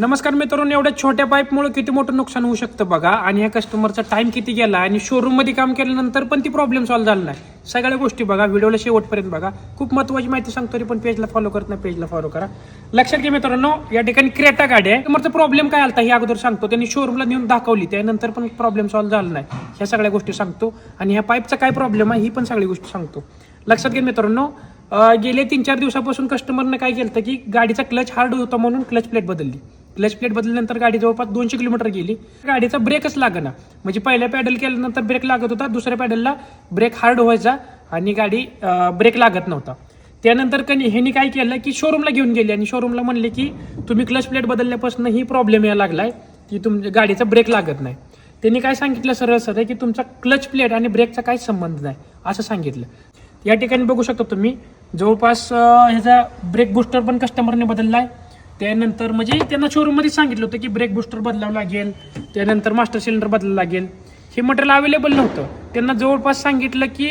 नमस्कार मित्रांनो एवढ्या छोट्या पाईपमुळे किती मोठं नुकसान होऊ शकतं बघा. आणि ह्या कस्टमरचा टाइम किती गेला आणि शोरूममध्ये काम केल्यानंतर पण ती प्रॉब्लेम सॉल्व्ह झाला नाही. सगळ्या गोष्टी बघा व्हिडिओला शेवटपर्यंत बघा. खूप महत्वाची माहिती सांगतो तरी पण पेजला फॉलो करत नाही पेजला फॉलो करा. लक्षात घ्या मित्रांनो या ठिकाणी क्रेटा गाडी आहे कस्टमरचा प्रॉब्लेम काय आलता हे अगोदर सांगतो. त्यांनी शोरूमला नेऊन दाखवली त्यानंतर पण प्रॉब्लेम सॉल्व्ह झाला नाही. ह्या सगळ्या गोष्टी सांगतो. आणि ह्या पाईपचा काय प्रॉब्लेम आहे ही पण सगळी गोष्टी सांगतो. लक्षात घ्या मित्रांनो गेल्या गेले तीन चार दिवसापासून कस्टमरने काय केलं की गाडीचा क्लच हार्ड होता म्हणून क्लच प्लेट बदलली. क्लच प्लेट बदलल्यानंतर गाडी जवळपास दोनशे किलोमीटर गेली. गाडीचा ब्रेकच लागना. म्हणजे पहिल्या पॅडल केल्यानंतर ब्रेक लागत होता दुसऱ्या पॅडलला ब्रेक हार्ड व्हायचा आणि गाडी ब्रेक लागत नव्हता. त्यानंतर कनी ह्यांनी काय केलं की शोरूमला घेऊन गेली आणि शोरूमला म्हणले की तुम्ही क्लच प्लेट बदलल्यापासून ही प्रॉब्लेम यायला लागलाय की तुमच्या गाडीचा ब्रेक लागत नाही. त्यांनी काय सांगितलं सरळ सरळ की तुमचा क्लच प्लेट आणि ब्रेकचा काही संबंध नाही असं सांगितलं. या ठिकाणी बघू शकता तुम्ही जवळपास ह्याचा ब्रेक बुस्टर पण कस्टमरने बदलला आहे त्यानंतर म्हणजे त्यांना शोरूममध्ये सांगितलं होतं की ब्रेक बुस्टर बदलावं लागेल त्यानंतर मास्टर सिलेंडर बदलावं लागेल. हे मटेरियल अवेलेबल नव्हतं. त्यांना जवळपास सांगितलं की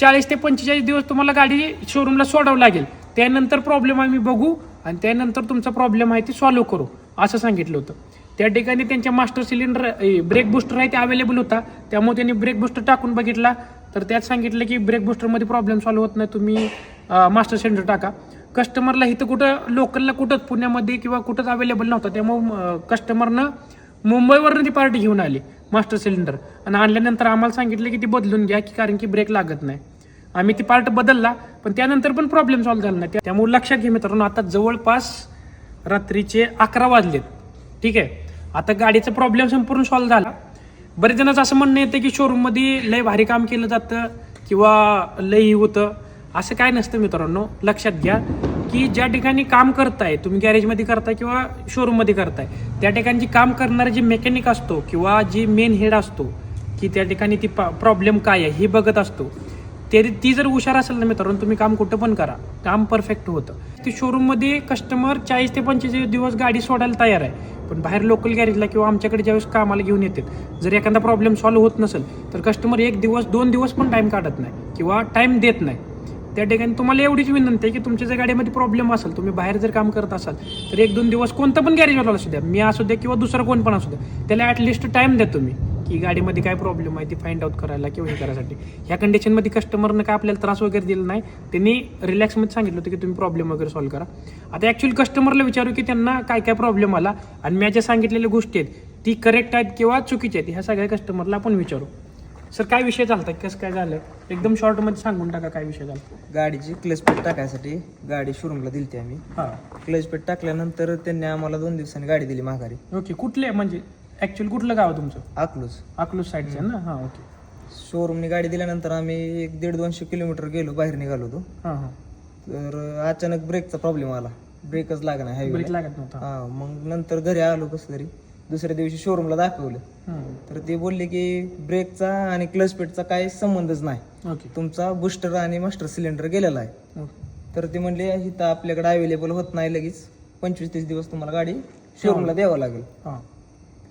चाळीस ते पंचेचाळीस दिवस तुम्हाला गाडी शोरूमला सोडावं लागेल. त्यानंतर प्रॉब्लेम आम्ही बघू आणि त्यानंतर तुमचा प्रॉब्लेम आहे ते सॉल्व्ह करू असं सांगितलं होतं. त्या ठिकाणी त्यांच्या मास्टर सिलेंडर ब्रेक बुस्टर आहे ते अवेलेबल होता. त्यामुळे त्यांनी ब्रेक बुस्टर टाकून बघितला. तर त्यात सांगितलं की ब्रेक बुस्टरमध्ये प्रॉब्लेम सॉल्व्ह होत नाही तुम्ही मास्टर सिलेंडर टाका. कस्टमरला इथं कुठं लोकलला कुठंच पुण्यामध्ये किंवा कुठंच अवेलेबल नव्हतं. त्यामुळे कस्टमरनं मुंबईवरनं ती पार्टी घेऊन आली मास्टर सिलेंडर आणि आणल्यानंतर आम्हाला सांगितलं की ती बदलून घ्या की कारण की ब्रेक लागत नाही. आम्ही ती पार्ट बदलला पण त्यानंतर पण प्रॉब्लेम सॉल्व्ह झाला नाही. त्यामुळे लक्षात घे मित्रांनो आता जवळपास रात्रीचे अकरा वाजलेत. ठीक आहे? आता गाडीचा प्रॉब्लेम संपूर्ण सॉल्व्ह झाला. बरेच जणांचं असं म्हणणं येतं की शोरूममध्ये लय भारी काम केलं जातं किंवा लय होतं. असं काय नसतं मित्रांनो. लक्षात घ्या की ज्या ठिकाणी काम करताय तुम्ही गॅरेजमध्ये करताय किंवा शोरूममध्ये करताय त्या ठिकाणी जी काम करणारा जे मेकॅनिक असतो किंवा जी मेन हेड असतो की त्या ठिकाणी ती प्रॉब्लेम काय आहे हे बघत असतो. ते ती जर हुशार असेल ना मित्रांनो तुम्ही काम कुठं पण करा. काम परफेक्ट होतं. ती शोरूममध्ये कस्टमर चाळीस ते पंचेचाळीस दिवस गाडी सोडायला तयार आहे. पण बाहेर लोकल गॅरेजला किंवा आमच्याकडे ज्यावेळेस कामाला घेऊन येतात जर एखादा प्रॉब्लेम सॉल्व्ह होत नसेल तर कस्टमर एक दिवस दोन दिवस पण टाईम काढत नाही किंवा टाईम देत नाही. त्या ठिकाणी तुम्हाला एवढीच विनंती आहे की तुमच्या जर गाडीमध्ये प्रॉब्लेम असेल तुम्ही बाहेर जर काम करत असाल तर एक दोन दिवस कोणतं पण गॅरेजवाला असू द्या मी असू द्या किंवा दुसरं कोण पण असू द्या त्याला ॲटलिस्ट टाईम द्या तुम्ही की गाडीमध्ये काय प्रॉब्लेम आहे ती फाइंड आउट करायला किंवा हे करायसाठी. ह्या कंडिशनमध्ये कस्टमरनं काय आपल्याला त्रास वगैरे दिला नाही त्यांनी रिलॅक्समध्ये सांगितलं होतं की तुम्ही प्रॉब्लेम वगैरे सॉल्व्ह करा. आता ॲक्च्युअली कस्टमरला विचारू की त्यांना काय काय प्रॉब्लेम आला आणि मी ज्या सांगितलेल्या गोष्टी आहेत ती करेक्ट आहेत किंवा चुकीच्या आहेत ह्या सगळ्या कस्टमरला आपण विचारू. सर काय विषय चालतात कसं काय झालं? एकदम शॉर्टमध्ये सांगून टाका काय विषय झाला. गाडीची क्लच पेट टाकायसाठी गाडी शोरूमला दिली ती आम्ही. हां. क्लच पेट टाकल्यानंतर त्यांनी आम्हाला दोन दिवसांनी गाडी दिली माघारी. ओके कुठले? म्हणजे ॲक्च्युअली कुठलं गाव तुमचं? अकलूज. अकलूज साईडचं ना? हां ओके. शोरूमनी गाडी दिल्यानंतर आम्ही एक दीड दोनशे किलोमीटर गेलो बाहेर निघालो होतो. हां हां. तर अचानक ब्रेकचा प्रॉब्लेम आला. ब्रेकच लागणार ब्रेक हायवे लागत नव्हता. हा मग नंतर घरी आलो कसं तरी. दुसऱ्या दिवशी शोरूमला दाखवलं. तर ते बोलले की ब्रेकचा आणि क्लच पेटचा काही संबंधच नाही. तुमचा बुस्टर आणि मास्टर सिलेंडर गेलेला आहे. तर ते म्हणले इथं आपल्याकडे अवेलेबल होत नाही लगेच. पंचवीस तीस दिवस तुम्हाला गाडी शोरूमला द्यावं लागेल.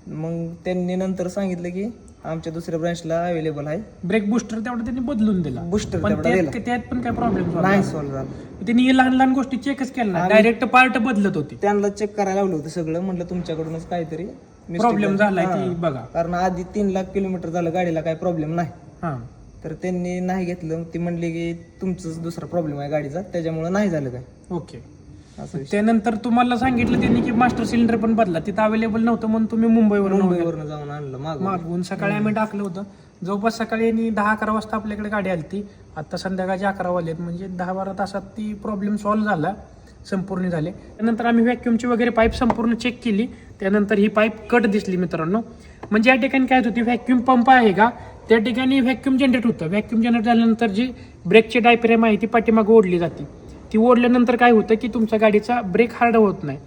मग त्यांनी नंतर सांगितलं की आमच्या दुसऱ्या ब्रांचला अवेलेबल आहे. ब्रेक बुस्टर तेवढा त्यांनी बदलून दिला. बुस्टर पण तेवढा दिला. त्यात पण काय प्रॉब्लेम नाही सॉल्व्ह झालं. त्यांनी हे लहान लहान गोष्टी चेकच केल्या. डायरेक्ट पार्ट बदलत होती. त्यांना चेक करायला लावलं होतं सगळं. म्हटलं तुमच्याकडूनच काहीतरी mistake प्रॉब्लेम झाला. ती. बघा. कारण आधी तीन लाख किलोमीटर झालं गाडीला काही प्रॉब्लेम नाही. हां. तर त्यांनी नाही घेतलं. ती म्हणली की तुमचंच दुसरा प्रॉब्लेम आहे गाडीचा. त्याच्यामुळे नाही झालं काय. ओके असं विषय. त्यानंतर तुम्हाला सांगितलं त्यांनी की मास्टर सिलेंडर पण बदला. तिथं अवेलेबल नव्हतं म्हणून तुम्ही मुंबईवरून मुंबईवरनं जाऊन आणलं माग मागवून सकाळी आम्ही टाकलं होतं. जवळपास सकाळी यांनी दहा अकरा वाजता आपल्याकडे गाडी आली ती आता संध्याकाळचे अकरा वाजलेत म्हणजे दहा बारा तासात ती प्रॉब्लेम सॉल्व्ह झाला. संपूर्ण झाले. त्यानंतर आम्ही व्हॅक्यूमची वगैरे पाईप संपूर्ण चेक केली. त्यानंतर ही पाईप कट दिसली मित्रांनो. म्हणजे या ठिकाणी काय होती व्हॅक्यूम पंप आहे का? त्या ठिकाणी व्हॅक्यूम जनरेट होतं. व्हॅक्यूम जनरेट झाल्यानंतर जी ब्रेकची डायफ्रेम आहे ती पाठीमागं ओढली जाते. ती ओढल्यानंतर काय होतं की तुमच्या गाडीचा ब्रेक हार्ड होत नाही.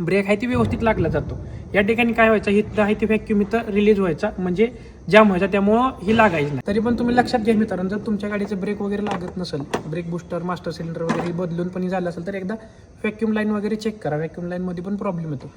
ब्रेक आहे ती व्यवस्थित लागला जातो. या ठिकाणी काय व्हायचं हिथं आहे ती व्हॅक्युम इथं रिलीज व्हायचा. म्हणजे जाम व्हायचा त्यामुळं ही लागायची नाही. तरी पण तुम्ही लक्षात घ्या मित्रांनो जर तुमच्या गाडीचं ब्रेक वगैरे लागत नसेल ब्रेक बुस्टर मास्टर सिलेंडर वगैरे बदलून पण झालं असेल तर एकदा व्हॅक्युम लाईन वगैरे चेक करा. व्हॅक्युम लाईनमध्ये पण प्रॉब्लेम येतो.